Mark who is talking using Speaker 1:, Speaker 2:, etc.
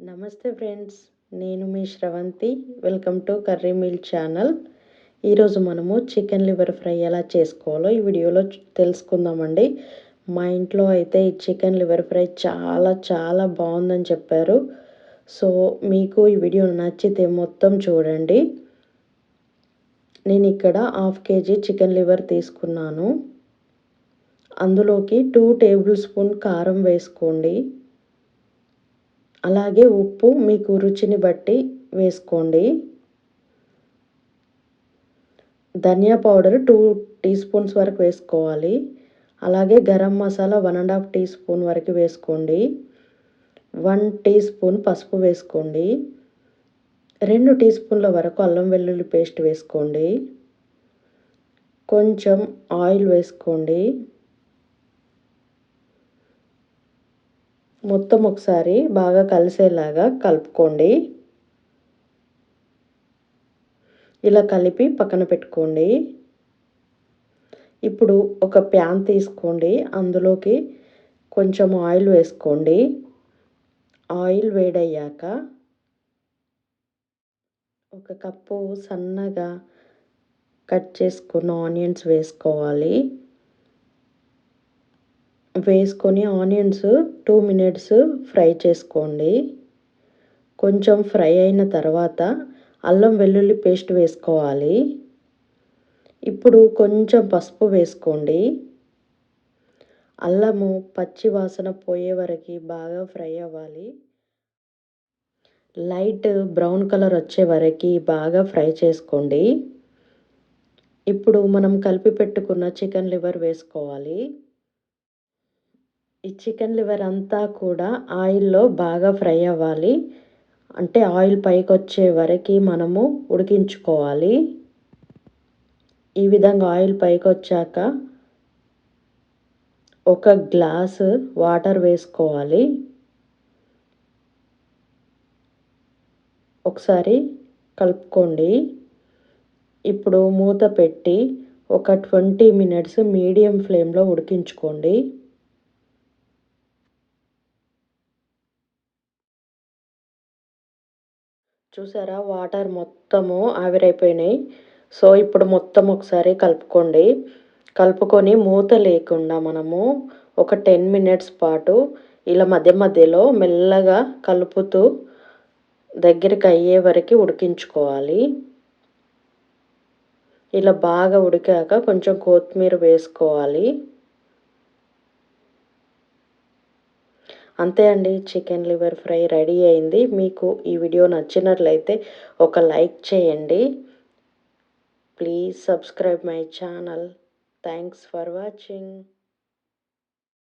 Speaker 1: నమస్తే ఫ్రెండ్స్ నేను మీ Sravanthi. Welcome to curry meal channel. ఈరోజు మనము చికెన్ లివర్ ఫ్రై ఎలా చేసుకోవాలో ఈ వీడియోలో తెలుసుకుందామండి. మా ఇంట్లో అయితే ఈ చికెన్ లివర్ ఫ్రై చాలా చాలా బాగుందని చెప్పారు. సో మీకు ఈ వీడియో నచ్చితే మొత్తం చూడండి. నేను ఇక్కడ హాఫ్ కేజీ చికెన్ లివర్ తీసుకున్నాను. అందులోకి టూ టేబుల్ స్పూన్ కారం వేసుకోండి. అలాగే ఉప్పు మీకు రుచిని బట్టి వేసుకోండి. ధనియా పౌడర్ టూ టీ స్పూన్స్ వరకు వేసుకోవాలి. అలాగే garam masala one and half teaspoon వరకు వేసుకోండి. వన్ టీ స్పూన్ పసుపు వేసుకోండి. రెండు టీ స్పూన్ల వరకు అల్లం వెల్లుల్లి పేస్ట్ వేసుకోండి. కొంచెం ఆయిల్ వేసుకోండి. మొత్తం ఒకసారి బాగా కలిసేలాగా కలుపుకోండి. ఇలా కలిపి పక్కన పెట్టుకోండి. ఇప్పుడు ఒక ప్యాన్ తీసుకోండి. అందులోకి కొంచెం ఆయిల్ వేసుకోండి. ఆయిల్ వేడయ్యాక ఒక కప్పు సన్నగా కట్ చేసుకున్న ఆనియన్స్ వేసుకోవాలి. వేసుకొని ఆనియన్స్ టూ మినిట్స్ ఫ్రై చేసుకోండి. కొంచెం ఫ్రై అయిన తర్వాత అల్లం వెల్లుల్లి పేస్ట్ వేసుకోవాలి. ఇప్పుడు కొంచెం పసుపు వేసుకోండి. అల్లము పచ్చి వాసన పోయే వరకు బాగా ఫ్రై అవ్వాలి. లైట్ బ్రౌన్ కలర్ వచ్చే వరకు బాగా ఫ్రై చేసుకోండి. ఇప్పుడు మనం కలిపి పెట్టుకున్న చికెన్ లివర్ వేసుకోవాలి. ఈ చికెన్ లివర్ అంతా కూడా ఆయిల్లో బాగా ఫ్రై అవ్వాలి. అంటే ఆయిల్ పైకి వచ్చే వరకు మనము ఉడికించుకోవాలి. ఈ విధంగా ఆయిల్ పైకి వచ్చాక ఒక గ్లాస్ వాటర్ వేసుకోవాలి. ఒకసారి కలుపుకోండి. ఇప్పుడు మూత పెట్టి ఒక ట్వంటీ మినిట్స్ మీడియం ఫ్లేమ్లో ఉడికించుకోండి. చూసారా? వాటర్ మొత్తము ఆవిరైపోయినాయి. సో ఇప్పుడు మొత్తం ఒకసారి కలుపుకోండి. కలుపుకొని మూత లేకుండా మనము ఒక టెన్ మినిట్స్ పాటు ఇలా మధ్య మధ్యలో మెల్లగా కలుపుతూ దగ్గరికి అయ్యే వరకు ఉడికించుకోవాలి. ఇలా బాగా ఉడికాక కొంచెం కొత్తిమీర వేసుకోవాలి. అంతే అండి చికెన్ లివర్ ఫ్రై రెడీ అయింది. మీకు ఈ వీడియో నచ్చినట్లయితే ఒక లైక్ చేయండి. Please subscribe my channel. Thanks for watching.